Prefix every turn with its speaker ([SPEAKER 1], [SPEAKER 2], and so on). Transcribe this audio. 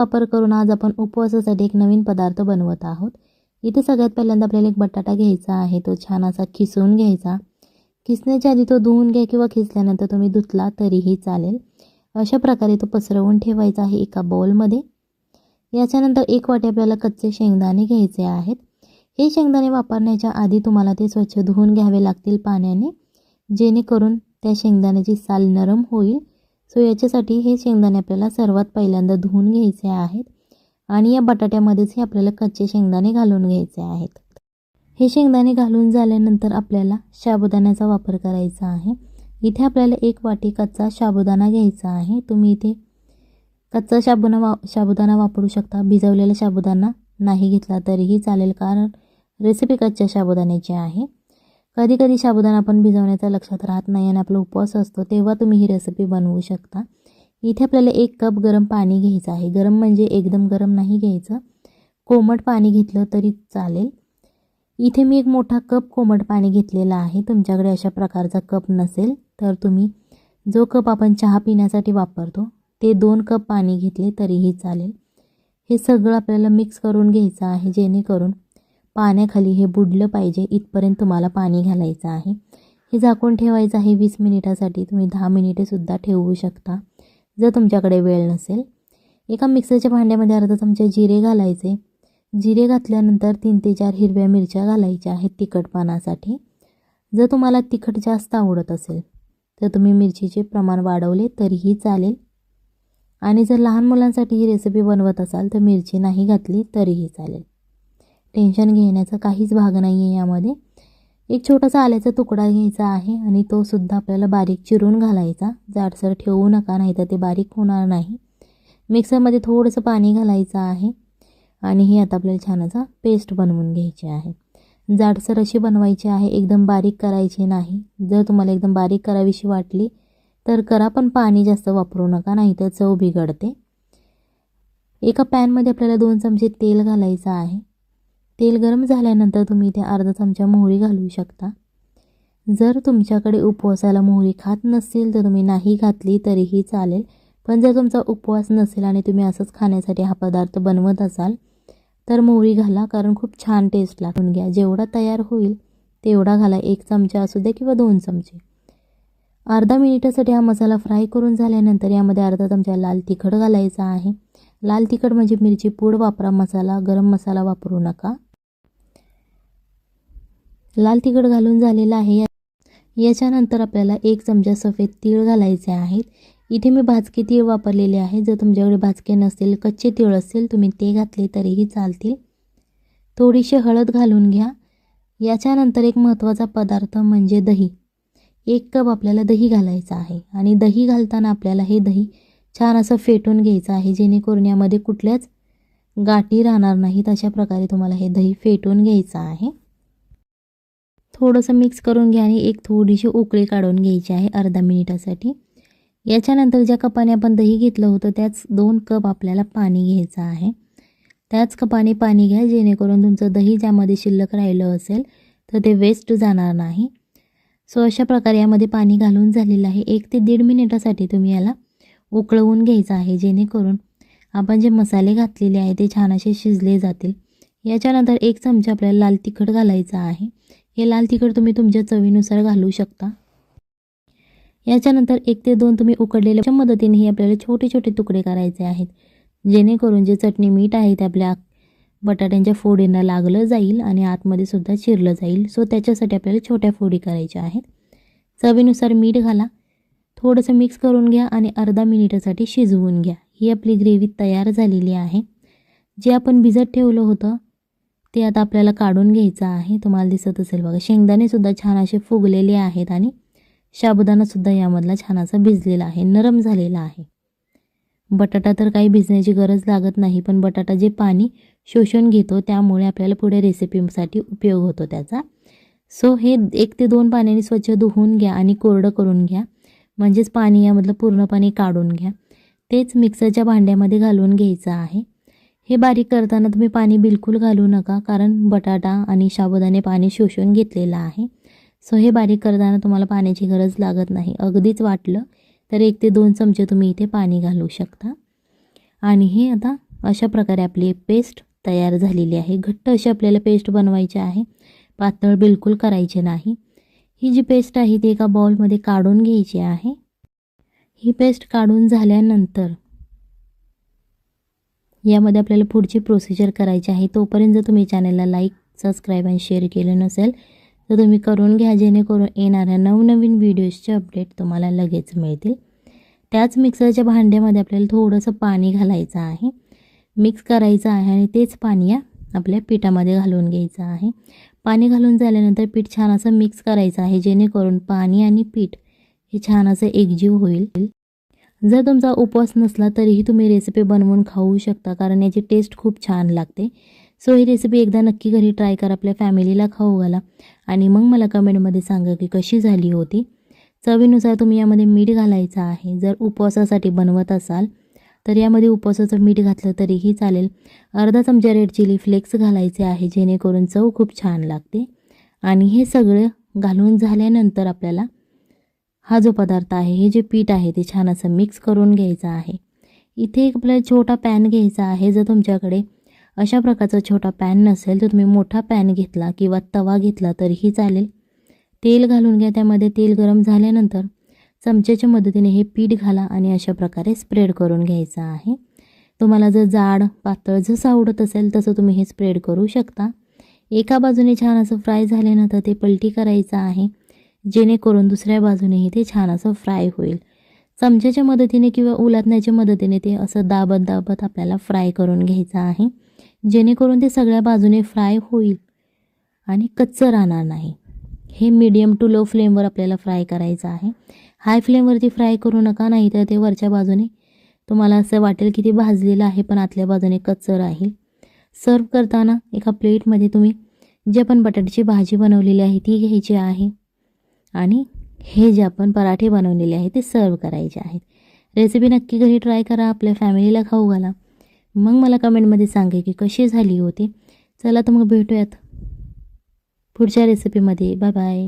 [SPEAKER 1] वापर करून आज आपण उपवासासाठी एक नवीन पदार्थ बनवत आहोत. इथे सगळ्यात पहिल्यांदा आपल्याला एक बटाटा घ्यायचा आहे. तो छान असा खिसून घ्यायचा. खिसण्याच्या आधी तो धुवून घ्या किंवा खिसल्यानंतर तुम्ही धुतला तरीही चालेल. अशा प्रकारे तो पसरवून ठेवायचा आहे एका बाउलमध्ये याच्यानंतर एक वाटी आपल्याला कच्चे शेंगदाणे घ्यायचे आहेत. हे शेंगदाणे वापरण्याच्या आधी तुम्हाला ते स्वच्छ धुवून घ्यावे लागतील पाण्याने. जेणेकरून त्या शेंगदाण्याची साल नरम होईल. सो याच्यासाठी हे शेंगदाणे आपल्याला सर्वात पहिल्यांदा धुवून घ्यायचे आहेत आणि या बटाट्यामध्येच हे आपल्याला कच्चे शेंगदाणे घालून घ्यायचे आहेत. हे शेंगदाणे घालून झाल्यानंतर आपल्याला साबुदाण्याचा वापर करायचा आहे. इथे आपल्याला एक वाटी कच्चा साबुदाणा घ्यायचा आहे. तुम्ही इथे कच्चा साबुना वा साबुदाणा वापरू शकता. भिजवलेला साबुदाणा नाही घेतला तरीही चालेल कारण रेसिपी कच्च्या साबुदाण्याची आहे. कधी कधी साबुदाणा आपण भिजवण्याचा लक्षात राहत नाही आणि आपला उपवास असतो तेव्हा तुम्ही ही रेसिपी बनवू शकता. इथे आपल्याला एक कप गरम पाणी घ्यायचं आहे. गरम म्हणजे एकदम गरम नाही घ्यायचं. कोमट पाणी घेतलं तरी चालेल. इथे मी एक मोठा कप कोमट पाणी घेतलेला आहे. तुमच्याकडे अशा प्रकारचा कप नसेल तर तुम्ही जो कप आपण चहा पिण्यासाठी वापरतो ते दोन कप पाणी घेतले तरीही चालेल. हे सगळं आपल्याला मिक्स करून घ्यायचं आहे जेणेकरून पाण्याखाली हे बुडलं पाहिजे इथपर्यंत तुम्हाला पाणी घालायचं आहे. हे झाकून ठेवायचं आहे वीस मिनिटासाठी तुम्ही दहा मिनिटेसुद्धा ठेवू शकता जर तुमच्याकडे वेळ नसेल. एका मिक्सरच्या भांड्यामध्ये अर्धा तुमचे जिरे घालायचे. जिरे घातल्यानंतर तीन ते चार हिरव्या मिरच्या घालायच्या आहेत तिखटपणासाठी जर तुम्हाला तिखट जास्त आवडत असेल तर तुम्ही मिरचीचे प्रमाण वाढवले तरीही चालेल. आणि जर लहान मुलांसाठी ही रेसिपी बनवत असाल तर मिरची नाही घातली तरीही चालेल. टेन्शन घेण्याचा काहीच भाग नाही आहे यामध्ये. एक छोटासा आल्याचा तुकडा घ्यायचा आहे आणि तो सुद्धा आपल्याला बारीक चिरून घालायचा. जाडसर ठेवू नका नाही तर ते बारीक होणार नाही. मिक्सरमध्ये थोडंसं पाणी घालायचं आहे आणि हे आता आपल्याला छान असा पेस्ट बनवून घ्यायची आहे. जाडसर अशी बनवायची आहे एकदम बारीक करायची नाही. जर तुम्हाला एकदम बारीक करावीशी वाटली तर करा पण पाणी जास्त वापरू नका नाही तर चव बिघडते. एका पॅनमध्ये आपल्याला दोन चमचे तेल घालायचं आहे. तेल गरम झाल्यानंतर तुम्ही इथे अर्धा चमचा मोहरी घालू शकता. जर तुमच्याकडे उपवासाला मोहरी खात नसेल तर तुम्ही नाही घातली तरीही चालेल. पण जर तुमचा उपवास नसेल आणि तुम्ही असंच खाण्यासाठी हा पदार्थ बनवत असाल तर मोहरी घाला कारण खूप छान टेस्ट लागून घ्या. जेवढा तयार होईल तेवढा घाला. एक चमचा असू द्या किंवा दोन चमचे. अर्धा मिनिटासाठी हा मसाला फ्राय करून झाल्यानंतर यामध्ये अर्धा चमचा लाल तिखट घालायचा आहे. लाल तिखट म्हणजे मिरची पूड वापरा. मसाला गरम मसाला वापरू नका. लाल तिखट घालून झालेला आहे. याच्यानंतर आपल्याला एक चमचा सफेद तीळ घालायचे आहेत. इथे मी भाजके तीळ वापरलेले आहे. जर तुमच्याकडे भाजके नसतील कच्चे तीळ असतील तुम्ही ते घातले तरीही चालतील. थोडीशी हळद घालून घ्या. याच्यानंतर एक महत्त्वाचा पदार्थ म्हणजे दही. एक कप आपल्याला दही घालायचं आहे. आणि दही घालताना आपल्याला हे दही छान असं फेटून घ्यायचं आहे. जेणेकरून यामध्ये कुठल्याच गाठी राहणार नाहीत. अशा प्रकारे तुम्हाला हे दही फेटून घ्यायचं आहे. थोडंसं मिक्स करून घ्या आणि एक थोडीशी उकळी काढून घ्यायची आहे अर्धा मिनिटासाठी. याच्यानंतर ज्या कपाने आपण दही घेतलं होतं त्याच दोन कप आपल्याला पाणी घ्यायचं आहे. त्याच कपाने पाणी घ्या जेणेकरून तुमचं दही ज्यामध्ये शिल्लक राहिलं असेल तर ते वेस्ट जाणार नाही. सो अशा प्रकारे यामध्ये पाणी घालून झालेलं आहे. एक ते दीड मिनिटासाठी तुम्ही याला उकळवून घ्यायचं आहे जेणेकरून आपण जे मसाले घातलेले आहे ते छान असे शिजले जातील. याच्यानंतर एक चमचा आपल्याला लाल तिखट घालायचं आहे. हे लाल तिखट तुम्ही तुमच्या चवीनुसार घालू शकता. याच्यानंतर एक ते दोन तुम्ही उकडलेल्या मदतीने हे आपल्याला छोटे छोटे तुकडे करायचे आहेत. जेणेकरून जे चटणी मीठ आहे ते आपल्या बटाट्यांच्या फोडींना लागलं जाईल आणि आतमध्ये सुद्धा चिरलं जाईल. सो त्याच्यासाठी आपल्याला छोट्या फोडी करायच्या आहेत. चवीनुसार मीठ घाला. थोडंसं मिक्स करून घ्या आणि अर्धा मिनिटासाठी शिजवून घ्या. ही आपली ग्रेव्ही तयार झालेली आहे. जे आपण भिजत ठेवलं होतं ते आता आपल्याला काढून घ्यायचं आहे. तुम्हाला दिसत असेल बघा शेंगदाणेसुद्धा छान असे फुगलेले आहेत आणि साबुदाणासुद्धा यामधला छान असा भिजलेला आहे नरम झालेला आहे. बटाटा तर काही भिजण्याची गरज लागत नाही पण बटाटा जे पाणी शोषून घेतो त्यामुळे आपल्याला पुढे रेसिपीसाठी उपयोग होतो त्याचा. सो हे एक ते दोन पाण्याने स्वच्छ धुवून घ्या आणि कोरडं करून घ्या. म्हणजेच पाणी यामधलं पूर्ण पाणी काढून घ्या. तेच मिक्सरच्या भांड्यामध्ये घालून घ्यायचं आहे. हे बारीक करताना तुम्ही पाणी बिलकुल घालू नका कारण बटाटा आणि शाबुदाने पाणी शोषून घेतलेलं आहे. सो हे बारीक करताना तुम्हाला पाण्याची गरज लागत नाही. अगदीच वाटलं तर एक ते दोन चमचे तुम्ही इथे पाणी घालू शकता. आणि हे आता अशा प्रकारे आपली पेस्ट तयार झालेली आहे. घट्ट अशी आपल्याला पेस्ट बनवायची आहे. पातळ बिलकुल करायचे नाही. ही जी पेस्ट आहे ती एका बाउलमध्ये काढून घ्यायची आहे. ही पेस्ट काढून झाल्यानंतर यामध्ये आपल्याला पुढची प्रोसिजर करायची आहे. तोपर्यंत जर तुम्ही चॅनलला लाईक सबस्क्राईब आणि शेअर केलं नसेल तर तुम्ही करून घ्या. जेणेकरून येणाऱ्या नवनवीन व्हिडिओजचे अपडेट तुम्हाला लगेच मिळतील. त्याच मिक्सरच्या भांड्यामध्ये आपल्याला थोडंसं पाणी घालायचं आहे. मिक्स करायचं आहे आणि तेच पाणी या आपल्या पिठामध्ये घालून घ्यायचं आहे. पाणी घालून झाल्यानंतर पीठ छान असं मिक्स करायचं आहे. जेणेकरून पाणी आणि पीठ हे छान असं एकजीव होईल. जर तुमचा उपवास नसला तरीही तुम्ही रेसिपी बनवून खाऊ शकता कारण याची टेस्ट खूप छान लागते. सो ही रेसिपी एकदा नक्की घरी ट्राय करा आपल्या फॅमिलीला खाऊ घाला. आणि मग मला कमेंटमध्ये सांगा की कशी झाली होती. चवीनुसार तुम्ही यामध्ये मीठ घालायचं आहे. जर उपवासासाठी बनवत असाल तर यामध्ये उपवासाचं मीठ घातलं तरीही चालेल. अर्धा चमचा रेड चिली फ्लेक्स घालायचे आहे जेणेकरून चव खूप छान लागते. आणि हे सगळं घालून झाल्यानंतर आपल्याला हा जो पदार्थ आहे हे जे पीठ आहे ते छान असं मिक्स करून घ्यायचं आहे. इथे एक आपल्याला छोटा पॅन घ्यायचा आहे. जर तुमच्याकडे अशा प्रकारचा छोटा पॅन नसेल तर तुम्ही मोठा पॅन घेतला किंवा तवा घेतला तरीही चालेल. तेल घालून घ्या. त्यामध्ये तेल गरम झाल्यानंतर चमच्याच्या मदतीने हे पीठ घाला आणि अशा प्रकारे स्प्रेड करून घ्यायचं आहे. तुम्हाला जर जाड पातळ जसं आवडत असेल तसं तुम्ही हे स्प्रेड करू शकता. एका बाजूने छान असं फ्राय झाल्यानंतर ते पलटी करायचं आहे. जेणेकरून दुसऱ्या बाजूनेही ते छान असं फ्राय होईल. चमच्याच्या मदतीने किंवा उलाटण्याच्या मदतीने ते असं दाबत दाबत आपल्याला फ्राय करून घ्यायचं आहे. जेणेकरून ते सगळ्या बाजूने फ्राय होईल आणि कच्चं राहणार नाही. हे मीडियम टू लो फ्लेमवर आपल्याला फ्राय करायचं आहे. हाय फ्लेमवरती फ्राय करू नका नाही तर ते वरच्या बाजूने तुम्हाला असं वाटेल की ते भाजलेलं आहे पण आतल्या बाजूने कच्चं राहील. सर्व करताना एका प्लेटमध्ये तुम्ही जे आपण बटाट्याची भाजी बनवलेली आहे ती घ्यायची आहे. आणि हे जे आपण पराठे बनवलेले आहेत ते सर्व करायचे आहेत. रेसिपी नक्की घरी ट्राय करा आपल्या फॅमिलीला खाऊ घाला. मग मला कमेंटमध्ये सांगे की कशी झाली होती चला तर मग भेटूयात पुढच्या रेसिपीमध्ये बाय बाय